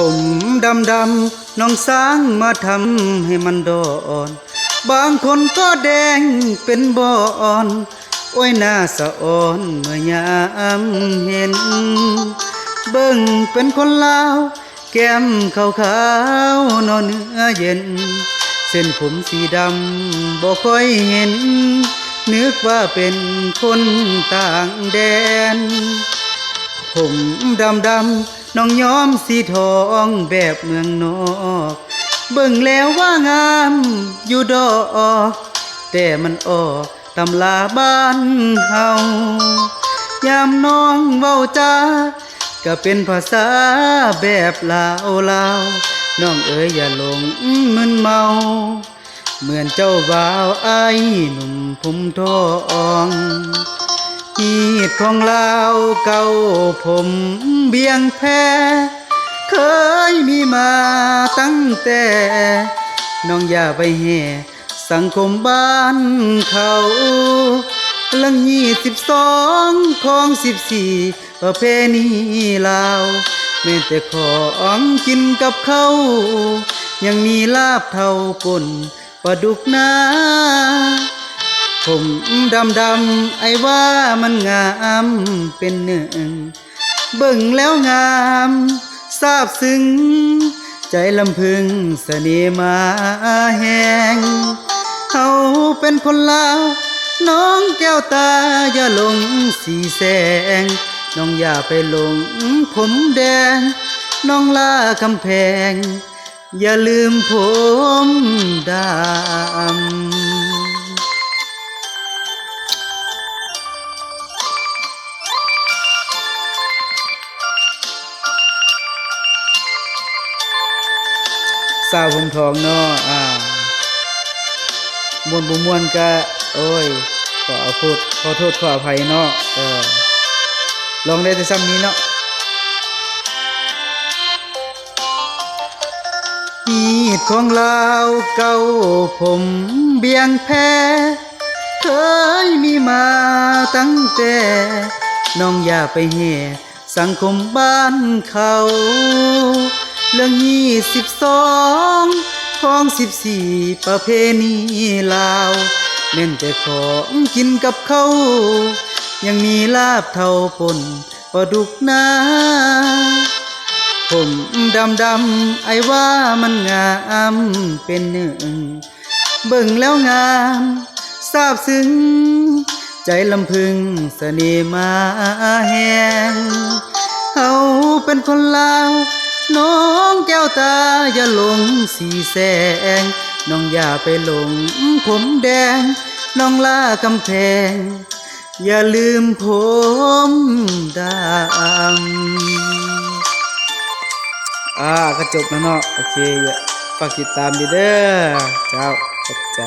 ผมดำดำน้องสร้างมาทำให้มันดอน บางคนก็แดงเป็นบอนโอ้ยน่าสะอ่อนเมื่อยามเห็น เบิ่งเป็นคนลาว แก้มขาวขาวนอนเนื้อเย็น เส้นผมสีดำบ่ค่อยเห็น นึกว่าเป็นคนต่างแดน ผมดำดำ น้องย้อมสีทองแบบเมืองนอกเบิ่งแล้วว่างามอยู่ดอกแต่มันออกตำลาบ้านเฮายามน้องเว้าจาก็เป็นภาษาแบบลาวลาวน้องเอ๋ยอย่าหลงมึนเมา เหมือนเจ้าบ่าวไอ้หนุ่มผมทอง ฮีดของลาวเก่าผมเบียงแพ้ เคยมีมาตั้งแต่ น้องอย่าไปแห่สังคมบ้านเขาลังยี่สิบสองของสิบสี่ประเพณีลาวแม้แต่ของกินกับเขายังมีลาบเท่าปนปลาดุกนา ผมดำดำไอ้ว่ามันงามเป็นหนึ่ง เบิ่งแล้วงามซาบซึ้ง ใจลำพึงเสน่ห์มาแหงเขาเป็นคนลาว น้องแก้วตาอย่าหลงสีแสง น้องอย่าไปหลงผมแดง น้องลาคำแพง อย่าลืมผมดำ สาวผมทองเนาะอ่ามวนบุมวนกะโอ้ยขอโทษขอโทษขออภัยเนาะเออลองได้แต่ซ้ำนี้เนาะมีดของลาวเก่าผมเบียงแพ้เคยมีมาตั้งแต่น้องอย่าไปแห่สังคมบ้านเขา เรื่องยี่สิบสองของสิบสี่ประเพณีลาวเน้นแต่ของกินกับเขา ยังมีลาบเท่าปนปลาดุกนาผมดำดำไอ้ว่ามันงามเป็นหนึ่ง เบิ่งแล้วงามซาบซึ้ง ใจลำพึงเสน่ห์มาแหงเฮาเป็นคนลาว น้องแก้วตาอย่าหลงสีแสง น้องอย่าไปหลงผมแดง น้องลากำแพง อย่าลืมผมดำอ่าก็จบแล้วเนาะโอเคอย่าฝากติดตามดีเด้อเจ้าขอบใจ